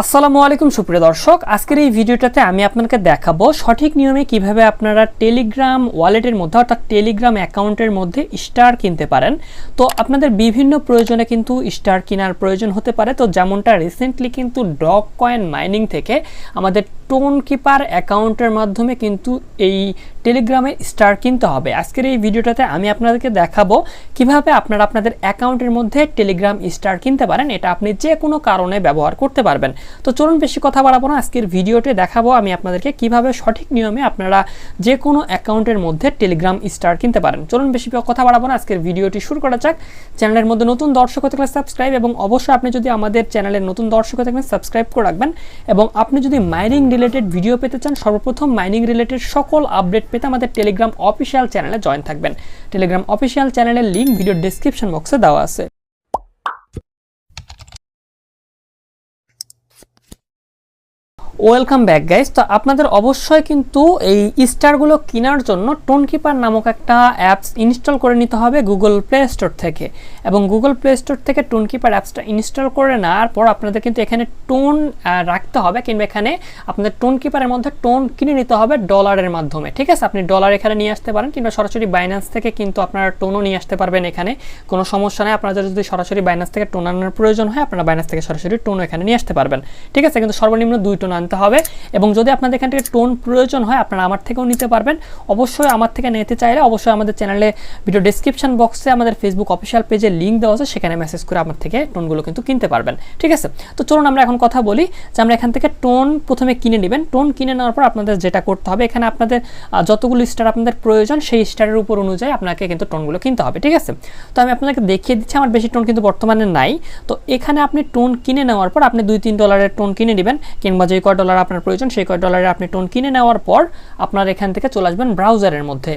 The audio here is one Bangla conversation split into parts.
আসসালামু আলাইকুম, সুপ্রিয় দর্শক। আজকের এই ভিডিওটাতে আমি আপনাকে দেখাবো সঠিক নিয়মে কীভাবে আপনারা টেলিগ্রাম ওয়ালেটের মধ্যে, অর্থাৎ টেলিগ্রাম অ্যাকাউন্টের মধ্যে স্টার কিনতে পারেন। তো আপনাদের বিভিন্ন প্রয়োজনে কিন্তু স্টার কেনার প্রয়োজন হতে পারে। তো যেমনটা রিসেন্টলি কিন্তু ডগ কয়েন মাইনিং থেকে আমাদের টোন কিপার অ্যাকাউন্টের মাধ্যমে কিন্তু এই টেলিগ্রামে স্টার কিনতে হবে। আজকের এই ভিডিওটাতে আমি আপনাদেরকে দেখাবো কীভাবে আপনারা আপনাদের অ্যাকাউন্টের মধ্যে টেলিগ্রাম স্টার কিনতে পারেন, এটা আপনি যে কোনো কারণে ব্যবহার করতে পারবেন। তো চলুন বেশি কথা বাড়াবো না, আজকের ভিডিওতে দেখাবো আমি আপনাদেরকে কীভাবে সঠিক নিয়মে আপনারা যে কোনো অ্যাকাউন্টের মধ্যে টেলিগ্রাম স্টার কিনতে পারেন। চলুন বেশি কথা বাড়াবো না, আজকের ভিডিওটি শুরু করা যাক। চ্যানেলের মধ্যে নতুন দর্শক হতে সাবস্ক্রাইব এবং অবশ্যই আপনি যদি আমাদের চ্যানেলের নতুন দর্শক হতে সাবস্ক্রাইব করে রাখবেন এবং আপনি যদি মাইনিং রিলেটেড ভিডিও পেতে চান, সর্বপ্রথম মাইনিং রিলেটেড সকল আপডেট পেতে আমাদের টেলিগ্রাম অফিসিয়াল চ্যানেলে জয়েন থাকবেন। টেলিগ্রাম অফিসিয়াল চ্যানেলের লিঙ্ক ভিডিও ডিসক্রিপশন বক্সে দেওয়া আছে। ওয়েলকাম ব্যাক গাইজ তো আপনাদের অবশ্যই কিন্তু এই স্টারগুলো কেনার জন্য টোন কিপার নামক একটা অ্যাপস ইনস্টল করে নিতে হবে গুগল প্লে স্টোর থেকে। এবং গুগল প্লে স্টোর থেকে টোন কিপার অ্যাপসটা ইনস্টল করে নেওয়ার পর আপনাদের কিন্তু এখানে টোন রাখতে হবে কিংবা এখানে আপনাদের টোন কিপারের মধ্যে টোন কিনে নিতে হবে ডলারের মাধ্যমে। ঠিক আছে? আপনি ডলার এখানে নিয়ে আসতে পারেন কিংবা সরাসরি বাইন্যান্স থেকে কিন্তু আপনারা টোনও নিয়ে আসতে পারবেন এখানে। কোনো সমস্যা নেই। আপনাদের যদি সরাসরি বাইন্যান্স থেকে টোন আনার প্রয়োজন হয়, আপনারা বাইন্যান্স থেকে সরাসরি টোনও এখানে নিয়ে আসতে পারবেন। ঠিক আছে? কিন্তু সর্বনিম্ন দুই টোন আনতে হবে। এবং যদি আপনাদের এখান থেকে টোন প্রয়োজন হয়, আপনারা আমার থেকেও নিতে পারবেন। অবশ্যই আমার থেকে নিতে চাইলে অবশ্যই আমাদের চ্যানেলে ভিডিও ডিসক্রিপশন বক্সে আমাদের ফেসবুক অফিসিয়াল পেজে লিঙ্ক দেওয়া আছে, সেখানে মেসেজ করে আমার থেকে টোনগুলো কিন্তু কিনতে পারবেন। ঠিক আছে? তো চলুন আমরা এখন কথা বলি যে আমরা এখান থেকে টোন প্রথমে কিনে নেবেন। টোন কিনে নেওয়ার পর আপনাদের যেটা করতে হবে, এখানে আপনাদের যতগুলো স্টার আপনাদের প্রয়োজন, সেই স্টারের উপর অনুযায়ী আপনাকে কিন্তু টোনগুলো কিনতে হবে। ঠিক আছে? তো আমি আপনাকে দেখিয়ে দিচ্ছি, আমার বেশি টোন কিন্তু বর্তমানে নাই। তো এখানে আপনি টোন কিনে নেওয়ার পর আপনি দুই তিন ডলারের টোন কিনে নেবেন, কিংবা যে কয় ডলার আপনার প্রয়োজন, সেই কয় ডলারে আপনি টোন কিনে নেওয়ার পর আপনার এখান থেকে চলে আসবেন ব্রাউজারের মধ্যে।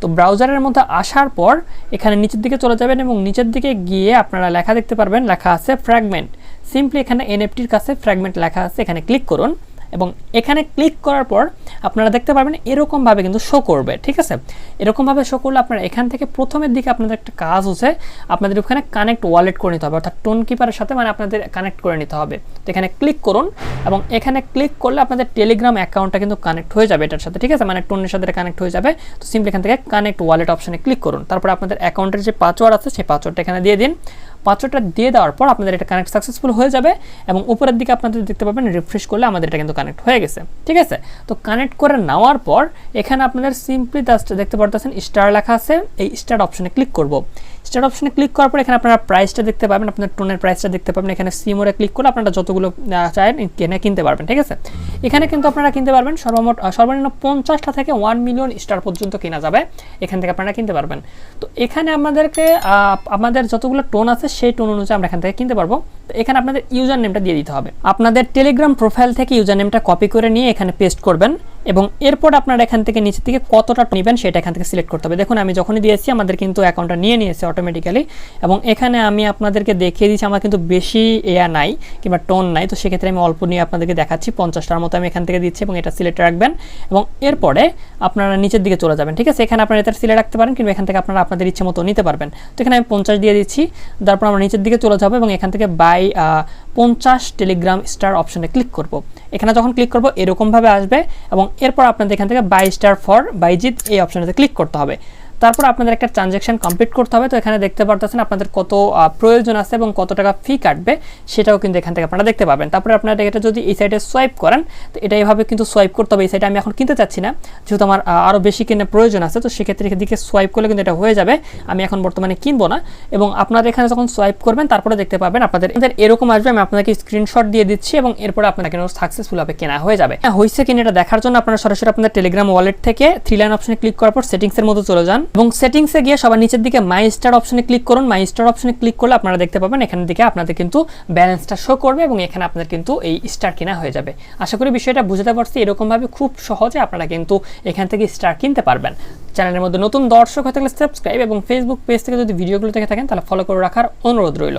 তো ব্রাউজারের মধ্যে আসার পর এখানে নিচের দিকে চলে যাবেন এবং নিচের দিকে গিয়ে আপনারা লেখা দেখতে পারবেন, লেখা আছে ফ্র্যাগমেন্ট। সিম্পলি এখানে এনএফটির কাছে ফ্র্যাগমেন্ট লেখা আছে, এখানে ক্লিক করুন। এবং এখানে ক্লিক করার পর আপনারা দেখতে পারবেন এরকমভাবে কিন্তু শো করবে, ঠিক আছে? এরকমভাবে শো করলে আপনারা এখান থেকে প্রথমের দিকে আপনাদের একটা কাজ হচ্ছে, আপনাদের ওখানে কানেক্ট ওয়ালেট করে নিতে হবে, অর্থাৎ টোন কিপারের সাথে মানে আপনাদের কানেক্ট করে নিতে হবে। তো এখানে ক্লিক করুন এবং এখানে ক্লিক করলে আপনাদের টেলিগ্রাম অ্যাকাউন্টটা কিন্তু কানেক্ট হয়ে যাবে এটার সাথে, ঠিক আছে? মানে টোনের সাথে কানেক্ট হয়ে যাবে। তো সিম্পলি এখান থেকে কানেক্ট ওয়ালেট অপশনে ক্লিক করুন। তারপর আপনাদের অ্যাকাউন্টের যে পাসওয়ার্ড আছে, সেই পাসওয়ার্ডটা এখানে দিয়ে দিন। পাত্রটা দিয়ে দেওয়ার পর আপনাদের এটা কানেক্ট সাকসেসফুল হয়ে যাবে এবং উপরের দিকে আপনাদের দেখতে পাবেন রিফ্রেশ করলে আমাদের এটা কিন্তু কানেক্ট হয়ে গেছে। ঠিক আছে? তো কানেক্ট করে নেওয়ার পর এখানে আপনাদের সিম্পলি জাস্ট দেখতে পারতেছেন স্টার লেখা আছে। এই স্টার অপশনে ক্লিক করব। স্টার অপশনে ক্লিক করার পর এখানে আপনারা প্রাইসটা দেখতে পাবেন, আপনার টোনের প্রাইসটা দেখতে পাবেন। এখানে সিমোরে ক্লিক করলে আপনারা যতগুলো চান কিনে কিনতে পারবেন। ঠিক আছে? এখানে কিন্তু আপনারা কিনতে পারবেন সর্বমোট সর্বনিম্ন পঞ্চাশটা থেকে ওয়ান মিলিয়ন স্টার পর্যন্ত কেনা যাবে। এখান থেকে আপনারা কিনতে পারবেন। তো এখানে আমাদেরকে আমাদের যতগুলো টোন আছে সেই টোন অনুযায়ী আমরা এখান থেকে কিনতে পারব। তো এখানে আপনাদের ইউজার নেমটা দিয়ে দিতে হবে। আপনাদের টেলিগ্রাম প্রোফাইল থেকে ইউজার নেমটা কপি করে নিয়ে এখানে পেস্ট করবেন এবং এরপর আপনারা এখান থেকে নিচে থেকে কতটা নেবেন সেটা এখান থেকে সিলেক্ট করতে হবে। দেখুন, আমি যখনই দিয়েছি আমাদের কিন্তু অ্যাকাউন্টটা নিয়ে নিয়েছে অটোমেটিক্যালি এবং এখানে আমি আপনাদেরকে দেখিয়ে দিচ্ছি, আমার কিন্তু বেশি এয়া নাই কিংবা টোন নাই, তো সেক্ষেত্রে আমি অল্প নিয়ে আপনাদেরকে দেখাচ্ছি। পঞ্চাশটার মতো আমি এখান থেকে দিচ্ছি এবং এটা সিলেক্ট রাখবেন এবং এরপরে আপনারা নিচের দিকে চলে যাবেন, ঠিক আছে? এখানে আপনারা এটা সিলেক্ট রাখতে পারেন কিংবা এখান থেকে আপনারা আপনাদের ইচ্ছে মতো নিতে পারবেন। তো এখানে আমি পঞ্চাশ দিয়ে দিচ্ছি, তারপর আমরা নিচের দিকে চলে যাব এবং এখান থেকে বাই পঞ্চাশ টেলিগ্রাম স্টার অপশনে ক্লিক করব। এখানে যখন ক্লিক করব, এরকমভাবে আসবে এবং এরপর আপনাদের এখান থেকে বাই স্টার ফর বাইজিৎ এই অপশনটাতে ক্লিক করতে হবে। তারপর আপনাদের একটা ট্রানজ্যাকশন কমপ্লিট করতে হবে। তো এখানে দেখতে পারতেছেন আপনাদের কত প্রয়োজন আছে এবং কত টাকা ফি কাটবে, সেটাও কিন্তু এখান থেকে আপনারা দেখতে পাবেন। তারপরে আপনারা এটা যদি এই সাইডে সোয়াইপ করেন, তো এটা এইভাবে কিন্তু সোয়াইপ করতে হবে। এই সাইডে আমি এখন কিনতে চাচ্ছি না, যেহেতু আমার আরও বেশি কেনার প্রয়োজন আছে, তো সেক্ষেত্রে এদিকে সোয়াইপ করলে কিন্তু এটা হয়ে যাবে। আমি এখন বর্তমানে কিনবো না। এবং আপনারা এখানে যখন সোয়াইপ করবেন, তারপরে দেখতে পাবেন আপনাদের এরকম আসবে। আমি আপনাদেরকে স্ক্রিনশট দিয়ে দিচ্ছি এবং এরপরে আপনারা সাকসেসফুল হবে কেনা হয়ে যাবে। হ্যাঁ হয়েছে কিনা এটা দেখার জন্য আপনারা সরাসরি আপনাদের টেলিগ্রাম ওয়ালেট থেকে থ্রি লাইন অপশনে ক্লিক করার পর সেটিংসের মতো চলে যান। এবং সেটিংসে গিয়ে সবার নিচের দিকে মাই স্টার অপশনে ক্লিক করুন। মাই স্টার অপশনে ক্লিক করলে আপনারা দেখতে পাবেন এখান থেকে আপনাদের কিন্তু ব্যালেন্সটা শো করবে এবং এখানে আপনাদের কিন্তু এই স্টার কিনা হয়ে যাবে। আশা করি বিষয়টা বুঝতে পারছি। এরকমভাবে খুব সহজে আপনারা কিন্তু এখান থেকে স্টার কিনতে পারবেন। চ্যানেলের মধ্যে নতুন দর্শক হতে গেলে সাবস্ক্রাইব এবং ফেসবুক পেজ থেকে যদি ভিডিওগুলো থেকে থাকেন, তাহলে ফলো করে রাখার অনুরোধ রইল।